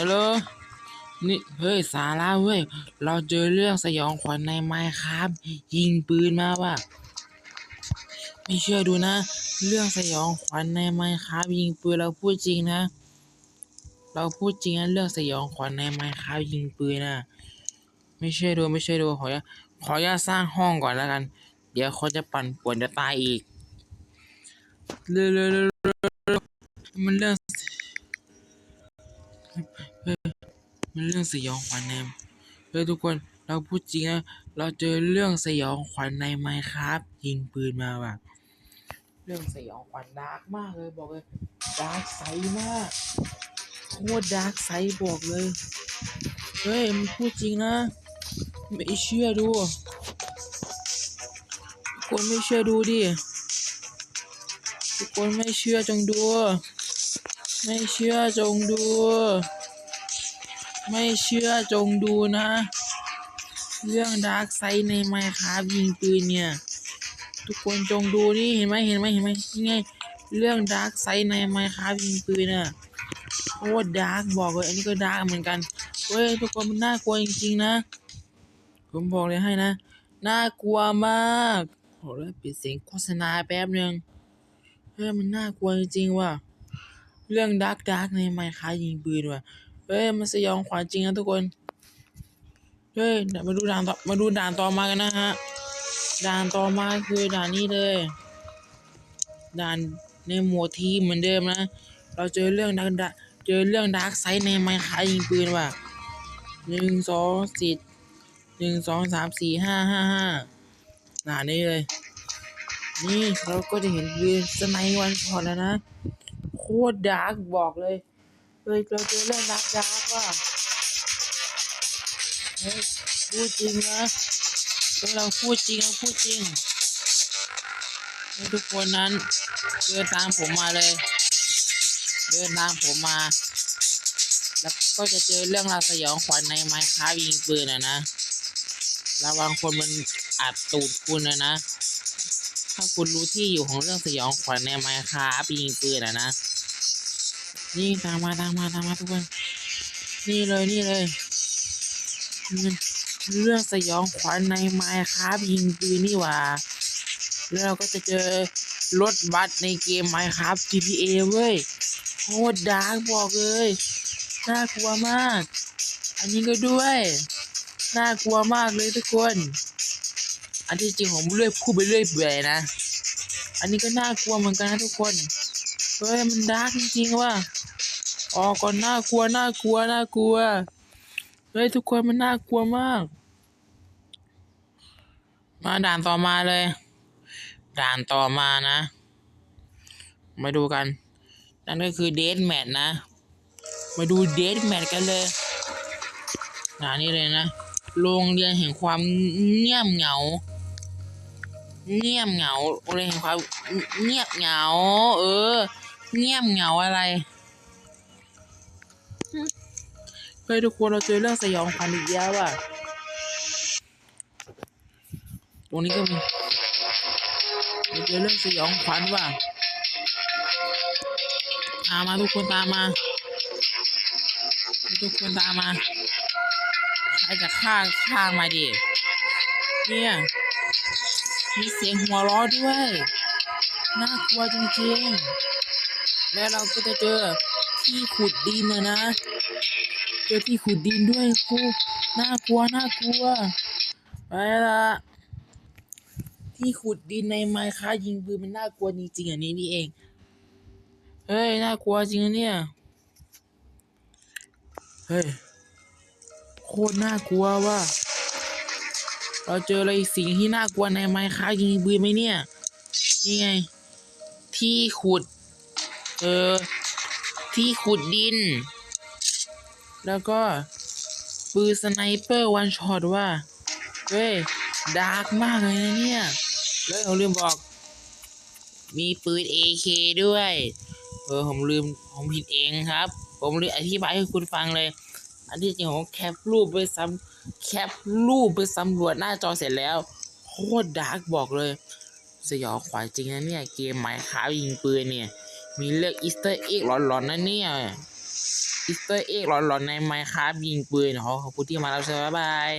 ฮัลโหล นี่เฮ้ยสาระเว้ย เราเจอเรื่องสยองขวัญในไมค์ครับยิงปืนมาว่ะ ไม่เชื่อดูนะ เรื่องสยองขวัญในไมค์ครับยิงปืนเราพูดจริงนะ เราพูดจริงนะเรื่องสยองขวัญในไมค์ครับยิงปืนนะไม่เชื่อดูไม่เชื่อดูขออนุญาขออนุญาตสร้างห้องก่อนแล้วกัน เดี๋ยวเขาจะปั่นป่วนจะตายอีกเร็วเร็วเร็วเร็วเร็วมันเรื่อง มันเรื่องสยองขวัญในเฮ้ยทุกคนเราพูดจริงนะเราเจอเรื่องสยองขวัญในไมค์ครับยิงปืนมาว่ะเรื่องสยองขวัญดาร์กมากเลยบอกเลยดาร์กไซมากโคตรดาร์กไซบอกเลยเฮ้ยมันพูดจริงนะไม่เชื่อดูทุกคนไม่เชื่อดูดิทุกคนไม่เชื่อจงดู ไม่เชื่อจงดู ไม่เชื่อจงดูนะ เรื่องดาร์กไซด์ในไมค์ครับยิงปืนเนี่ย ทุกคนจงดูนี่เห็นไหมเห็นไหมเห็นไหมนี่ไงเรื่องดาร์กไซด์ในไมค์ครับยิงปืนน่ะโคตรดาร์กบอกเลยอันนี้ก็ดาร์กเหมือนกันเฮ้ยทุกคนมันน่ากลัวจริงๆนะ ผมบอกเลยให้นะน่ากลัวมากโหแล้วปิดเสียงโฆษณาแป๊บนึงเฮ้ยมันน่ากลัวจริงๆว่ะเรื่องดาร์กดาร์กในไมค์ครับยิงปืนว่ะ เฮ้ยมันสยองขวัญจริงนะทุกคน เฮ้ยเดี๋ยวมาดูด่านต่อมาดูด่านต่อมากันนะฮะ ด่านต่อมาคือด่านนี้เลย ด่านในหมวดทีเหมือนเดิมนะ เราเจอเรื่องดักดาเจอเรื่องดาร์กไซด์ในไมค์คายิงปืนว่ะหนึ่งสองสี่หนึ่งสองสามสี่ห้าห้าห้าด่านนี้เลย นี่เราก็จะเห็นปืนสไนวันช็อตแล้วนะ โคตรดาร์กบอกเลย ยเราเจอเรื่องนักดาว่ะเฮ้ยพูดจริงนะเราพูดจริงเราพูดจริงทุกคนนั้นเดินตามผมมาเลย เดินตามผมมา แล้วก็จะเจอเรื่องราวสยองขวัญในไมค์คายิงปืนนะนะระวังคนมันอัดตูดคุณนะนะ ถ้าคุณรู้ที่อยู่ของเรื่องสยองขวัญในไมค์คายิงปืนนะนะ นี่ตามมาตามมาตามมาทุกคน นี่เลยนี่เลยเรื่องสยองขวัญในไมค์ครับยิงปืนนี่หว่า แล้วเราก็จะเจอรถบัสในเกมไมค์ครับ GTA เว้ยโคตรดาร์กบอกเลยน่ากลัวมาก อันนี้ก็ด้วยน่ากลัวมากเลยทุกคน อันที่จริงผมเลื่อยพูดไปเรื่อยเปื่อนะ อันนี้ก็น่ากลัวเหมือนกันนะทุกคน เฮ้ยมันดาร์กจริงๆว่ะออกก่อนน่ากลัวน่ากลัวน่ากลัวเฮ้ยทุกคนมันน่ากลัวมาก มาด่านต่อมาเลย ด่านต่อมานะ มาดูกัน นั่นก็คือเดทแมทนะ มาดูเดทแมทกันเลยด่านนี้เลยนะ โรงเรียนแห่งความเงียบเหงา เงียบเหงาโรงเรียนแห่งความเงียบเหงา เออ เงียบเหงาอะไรเฮ้ยทุกคนเราเจอเรื่องสยองขวัญอีกแล้วอะ ตรงนี้ก็มีเราเจอเรื่องสยองขวัญว่ะตามมาทุกคนตามมา ทุกคนตามมาใครจะฆ่าฆ่ามาดิเนี่ยมีเสียงหัวเราะด้วย น่ากลัวจริงๆ แล้วเราก็จะเจอที่ขุดดินนะนะ เจอที่ขุดดินด้วยครูน่ากลัวน่ากลัว ไปละที่ขุดดินในไมค้ายิงปืนมันน่ากลัวจริงๆอันนี้นี่เอง เฮ้ย น่ากลัวจริงนะเนี่ย เฮ้ย โคตรน่ากลัวว่ะ เราเจออะไรสิ่งที่น่ากลัวในไมค์ค้ายิงปืนไหมเนี่ย นี่ไง ที่ขุด เออ ที่ขุดดิน แล้วก็ ปืนสไนเปอร์วันช็อตว่า เฮ้ย ดาร์กมากเลยนะเนี่ย แล้วผมลืมบอก มีปืน AK ด้วย เออ ผมลืม ผมผิดเองครับ ผมลืมอธิบายให้คุณฟังเลย อันที่จริงผมแคปรูปไปซ้ำแคปรูปไปสำรวจหน้าจอเสร็จแล้วโคตรดาร์กบอกเลย สยองขวัญจริงนะเนี่ย เกมไมค์ค้ายิงปืนเนี่ย มีเลือกอีสเตอร์เอ็กหลอนๆนะเนี่ยอิสเตอร์เอ็กหลอนๆในไมค์ครับยิงปืนขอขอบคุณที่มาแล้วสวับชมบ๊ายบาย